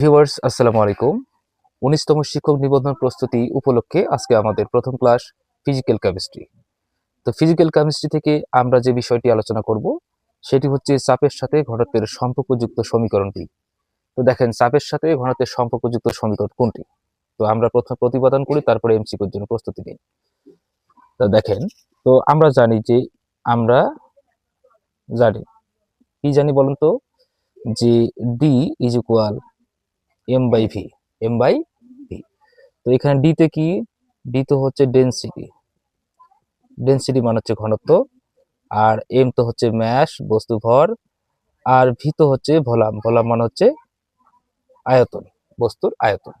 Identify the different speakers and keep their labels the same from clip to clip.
Speaker 1: Viewers, আসসালামু আলাইকুম। উনিশতম শিক্ষক নিবন্ধন প্রস্তুতি উপলক্ষে আজকে আমাদের প্রথম ক্লাস ফিজিক্যাল কেমিস্ট্রি তো ফিজিক্যাল কেমিস্ট্রি থেকে আমরা যে বিষয়টি আলোচনা করব, সেটি হচ্ছে চাপের সাথে ঘনত্বের সম্পর্কযুক্ত সমীকরণটি। তো দেখেন, চাপের সাথে ঘনত্বের সম্পর্কযুক্ত সমীকরণ কোনটি? তো আমরা প্রথম প্রতিপাদন করি, তারপরে এমসিকিউর জন্য প্রস্তুতি নিই। তো দেখেন, তো আমরা জানি যে আমরা জানি, কি জানি বলুন তো? যে D is equal M by V M by V তো এখানে ডি তে কি? ডি তো হচ্ছে ডেন্সিটি ডেন্সিটি মানে হচ্ছে ঘনত্ব, আর এম তো হচ্ছে ম্যাস বস্তু ভর, আর ভি তো হচ্ছে ভলাম। ভলাম মানে হচ্ছে আয়তন, বস্তুর আয়তন।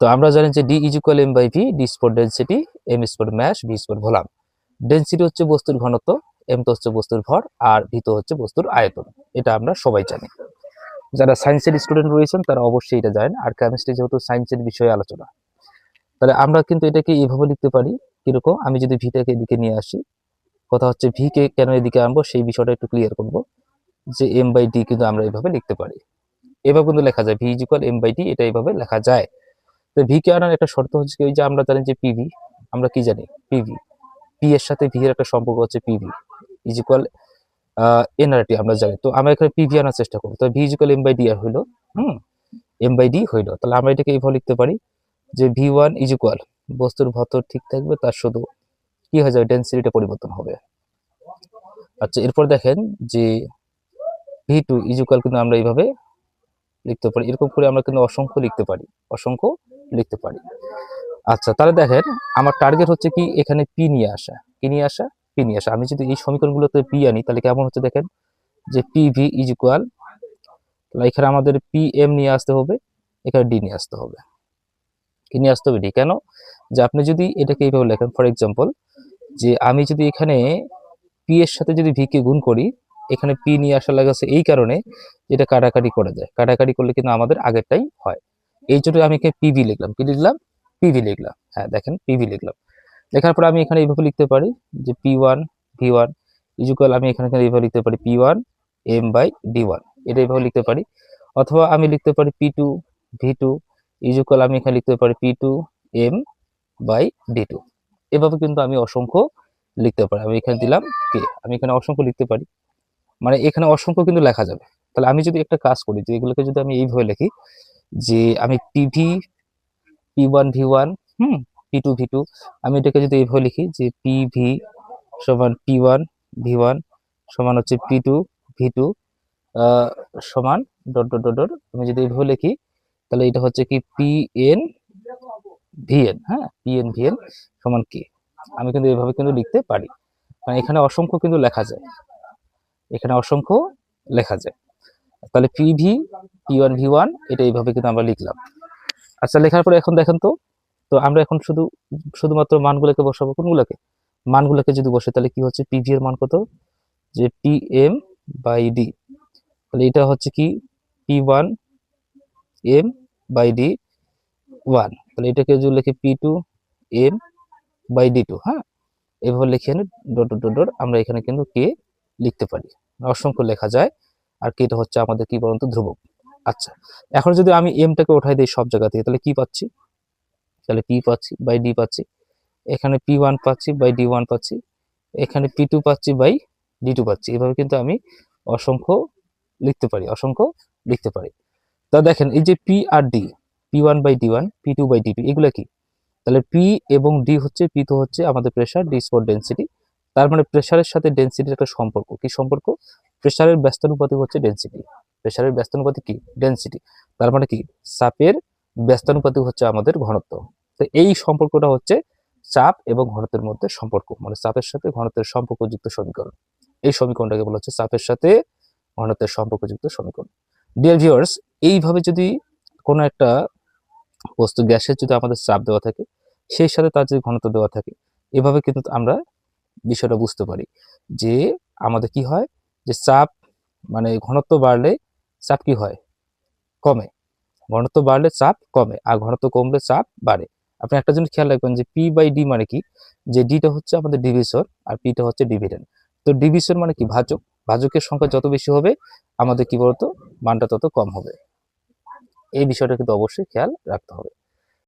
Speaker 1: তো আমরা জানি যে D is equal M by V D sport density M sport mass V sport volume. Density হচ্ছে বস্তুর ঘনত্ব এম তো হচ্ছে বস্তুর ভর, আর ভি তো হচ্ছে বস্তুর আয়তন। এটা আমরা সবাই জানি। যারা সায়েন্সের স্টুডেন্ট রয়েছেন, তারা অবশ্যই এটা জানেন। আর কেমিস্ট্রি যেহেতু সায়েন্সের বিষয়ে আলোচনা। তাহলে আমরা কিন্তু এটাকে এইভাবে লিখতে পারি, কীরকম? আমি যদি ভিটাকে এদিকে নিয়ে আসি, কথা হচ্ছে ভি কে কেন এদিকে আনব, সেই বিষয়টা একটু ক্লিয়ার করব, যে এম বাই ডি কিন্তু আমরা এইভাবে লিখতে পারি। এভাবে কিন্তু লেখা যায় V is equal M by D এটা এইভাবে লেখা যায়। তো ভি কে আনার একটা শর্ত হচ্ছে ওই যে আমরা জানি যে পিভি আমরা কি জানি? পিভি পি এর সাথে ভি এর একটা সম্পর্ক হচ্ছে পিভি ইজ ইকুয়াল এনআরটি আমরা জানি। তো আমরা এখানে পিভি আনার চেষ্টা করব। তো V equal M by D আর হইল, হুম? এম বাই ডি হইল। তাহলে আমরা এটাকে এইভাবে লিখতে পারি যে ভি ওয়ান ইজ ইকুয়াল বস্তুর ভতর ঠিক থাকবে, তার শুধু কি হয়ে যাবে? ডেন্সিটিটা পরিবর্তন হবে। আচ্ছা এরপর দেখেন যে ভি টু ইজ ইকুয়াল কিন্তু আমরা এইভাবে লিখতে পারি। এরকম করে আমরা কিন্তু অসংখ্য লিখতে পারি, অসংখ্য লিখতে পারি। আচ্ছা তাহলে দেখেন, আমার টার্গেট হচ্ছে কি? এখানে পি নিয়ে আসা। কি নিয়ে আসা? পি নিয়ে আসা। আমি যদি এই সমীকরণগুলোতে পি আনি, তাহলে কেমন হচ্ছে দেখেন? যে পি ভি ইজ ইকুয়াল তাহলে এখানে আমাদের পি এম নিয়ে আসতে হবে, এখানে ডি নিয়ে আসতে হবে। কি নিয়ে আসতে হবে? ডি কেন? যে আপনি যদি এটাকে এইভাবে লেখেন ফর এক্সাম্পল যে আমি যদি এখানে পি এর সাথে যদি ভি কে গুণ করি, এখানে পি নিয়ে আসা লাগাচ্ছে এই কারণে যেটা কাটাকাটি করে যায়। কাটাকাটি করলে কিন্তু আমাদের আগেরটাই হয়। এই জন্য আমি এখানে পিভি লিখলাম। কি লিখলাম? পিভি লিখলাম। হ্যাঁ দেখেন পিভি লিখলাম। লেখার পর আমি এখানে এইভাবে লিখতে পারি যে P one V one equal আমি এখানে এখানে এইভাবে লিখতে পারি P one M by D one এটা এইভাবে লিখতে পারি। অথবা আমি লিখতে পারি P two V two equal আমি এখানে লিখতে পারি P two M by D two এভাবে কিন্তু আমি অসংখ্য লিখতে পারি। আমি এখানে দিলাম কে আমি এখানে অসংখ্য লিখতে পারি। মানে এখানে অসংখ্য কিন্তু লেখা যাবে। তাহলে আমি যদি একটা কাজ করি, যে এগুলোকে যদি আমি এইভাবে লিখি যে আমি PV P one V one হুম পি টু ভি টু আমি এটাকে যদি এইভাবে লিখি যে পি ভি সমান পি ওয়ান ভি ওয়ান সমান হচ্ছে পি টু ভি টু সমান ডট ডট ডট ডট আমি যদি এইভাবে লিখি, তাহলে এটা হচ্ছে কি পি এন ভি এন হ্যাঁ? পি এন ভি এন সমান কি আমি কিন্তু এইভাবে কিন্তু লিখতে পারি। মানে এখানে অসংখ্য কিন্তু লেখা যায়। এখানে অসংখ্য লেখা যায়। তাহলে P V P one V one এটা এইভাবে কিন্তু আমরা লিখলাম। আচ্ছা লেখার পরে এখন দেখেন তো তো আমরা এখন শুধু, শুধুমাত্র মানগুলোকে বসাবো কোনগুলোকে? মানগুলোকে যদি বসে, তাহলে কি হচ্ছে? পিভি এর মান কত? যে পি এম বাই ডি তাহলে এটা হচ্ছে কি? P one M by D one তাহলে এটাকে যদি লিখি P two M by D two হ্যাঁ? এভাবে লিখে ডট ডট ডট আমরা এখানে কিন্তু কে লিখতে পারি। অসংখ্য লেখা যায়। আর কেটা হচ্ছে আমাদের কি বলতো? ধ্রুবক। আচ্ছা এখন যদি আমি এমটাকে উঠাই দিই সব জায়গা থেকে তাহলে কি পাচ্ছি? তাহলে পি পাচ্ছি বাই ডি পাচ্ছি। এখানে পি ওয়ান পাচ্ছি বাই ডি ওয়ান পাচ্ছি। এখানে পি টু পাচ্ছি বাই ডি টু পাচ্ছি। এভাবে কিন্তু আমি অসংখ্য লিখতে পারি, অসংখ্য লিখতে পারি। তা দেখেন, এই যে P R D P one by D one P two by D two এগুলো কি? তাহলে পি এবং ডি হচ্ছে পি তো হচ্ছে আমাদের প্রেশার ডি ডেন্সিটি তার মানে প্রেশারের সাথে ডেন্সিটির একটা সম্পর্ক। কি সম্পর্ক? প্রেশারের ব্যস্তানুপাতিক হচ্ছে ডেন্সিটি প্রেশারের ব্যস্তানুপাতিক কি? ডেন্সিটি তার মানে কি? সাপের ব্যস্তানুপাতিক হচ্ছে আমাদের ঘনত্ব। তো এই সম্পর্কটা হচ্ছে চাপ এবং ঘনত্বের মধ্যে সম্পর্ক মানে চাপের সাথে ঘনত্বের সম্পর্কযুক্ত সমীকরণ। এই সমীকরণটাকে বলা হচ্ছে চাপের সাথে ঘনত্বের সম্পর্কযুক্ত সমীকরণ। ডিয়ার ভিউয়ার্স এইভাবে যদি কোনো একটা বস্তু গ্যাসের যদি আমাদের চাপ দেওয়া থাকে, সেই সাথে তার যদি ঘনত্ব দেওয়া থাকে, এভাবে কিন্তু আমরা বিষয়টা বুঝতে পারি যে আমাদের কি হয়? যে চাপ মানে ঘনত্ব বাড়লে চাপ কি হয়? কমে। ঘনত্ব বাড়লে চাপ কমে, আর ঘনত্ব কমলে চাপ বাড়ে। আপনি একটা জিনিস খেয়াল রাখবেন যে পি বাই ডি মানে কি? যে ডিটা হচ্ছে আমাদের ডিভিসর আর পিটা হচ্ছে ডিভিডেন্ড তো ডিভিশন মানে কি? ভাজক। ভাজকের সংখ্যা যত বেশি হবে, আমাদের কি বলতো? মানটা তত কম হবে। এই বিষয়টা কিন্তু অবশ্যই খেয়াল রাখতে হবে।